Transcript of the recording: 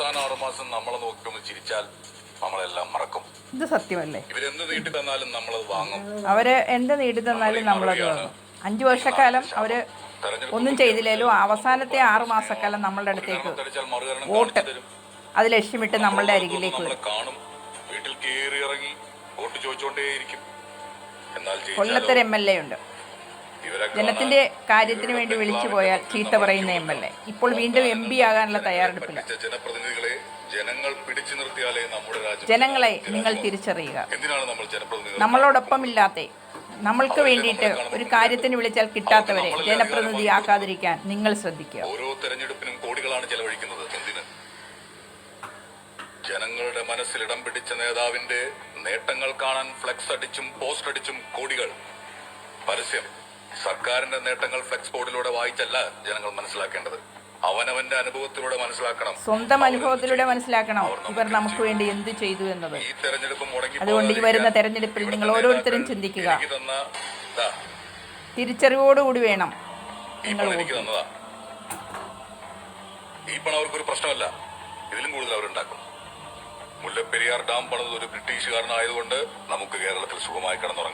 അവസാന ആറു മാസം നമ്മളെ നോക്കിയൊന്ന് ചിരിച്ചാൽ നമ്മളെല്ലാം മറക്കും. ഇത് സത്യമല്ലേ? ഇവരെന്ത് നീട്ടി തന്നാലും നമ്മളത് വാങ്ങും. അവർ എന്ത് നീട്ടി തന്നാലും നമ്മളത് വാങ്ങും. അഞ്ചു വർഷക്കാലം അവർ ഒന്നും ചെയ്തില്ലേലും അവസാനത്തെ ആറു മാസക്കാലം നമ്മളുടെ അടുത്തേക്ക് വോട്ട് അത് ലക്ഷ്യമിട്ട് നമ്മളുടെ അരികിലേക്ക് വരും. കാണും. വീട്ടിൽ കയറി ഇറങ്ങി വോട്ട് ചോദിച്ചുകൊണ്ടേയിരിക്കും. കൊല്ലത്തൊരു എം എൽ എ ഉണ്ട്. ജനത്തിന്റെ കാര്യത്തിന് വേണ്ടി വിളിച്ചു പോയാൽ ചീത്ത പറയുന്ന എം എൽ എ. ഇപ്പോൾ വീണ്ടും എം പി ആകാനുള്ള രാജ്യം ജനങ്ങളെ നിങ്ങൾ തിരിച്ചറിയുക. എന്തിനാണ് നമ്മൾ ജനപ്രതിനിധികൾ നമ്മളോടൊപ്പം ഇല്ലാതെ നമ്മൾക്ക് വേണ്ടിയിട്ട് ഒരു കാര്യത്തിന് വിളിച്ചാൽ കിട്ടാത്തവരെ ജനപ്രതിനിധി ജനപ്രതിനിധിയാക്കാതിരിക്കാൻ നിങ്ങൾ ശ്രദ്ധിക്കുക. ഓരോ തെരഞ്ഞെടുപ്പിനും കോടികളാണ് ചെലവഴിക്കുന്നത്. എന്തിന്? ജനങ്ങളുടെ മനസ്സിൽ ഇടം പിടിച്ച നേതാവിന്റെ നേട്ടങ്ങൾ കാണാൻ ഫ്ലെക്സ് അടിച്ചും പോസ്റ്റ് അടിച്ചും കോടികൾ. പരസ്യം. സർക്കാരിന്റെ നേട്ടങ്ങൾ ഫ്ലെക്സ് ബോർഡിലൂടെ വായിച്ചല്ല ജനങ്ങൾ മനസ്സിലാക്കേണ്ടത്. അവനവന്റെ അനുഭവത്തിലൂടെ മനസ്സിലാക്കണം. സ്വന്തം അനുഭവത്തിലൂടെ മനസ്സിലാക്കണം. ഇവർ നമുക്ക് വേണ്ടി എന്ത് ചെയ്തു എന്നത്. ഈ തെരഞ്ഞെടുപ്പ് മുടങ്ങി അതുകൊണ്ട് ഈ വരുന്ന തെരഞ്ഞെടുപ്പിൽ നിങ്ങൾ ഓരോരുത്തരും ചിന്തിക്കുക. തിരിച്ചറിവോടുകൂടി വേണം നിങ്ങൾ എനിക്ക് തന്നതാ. ഈ പണം അവർക്കൊരു പ്രശ്നമല്ല. ഇതിലും കൂടുതൽ അവരുണ്ടാക്കും. മുല്ലപ്പെരിയാർ ഡാം പണിത് ഒരു ബ്രിട്ടീഷുകാരനായതുകൊണ്ട് നമുക്ക് കേരളത്തിൽ സുഖമായി കിടന്നുറങ്ങാം.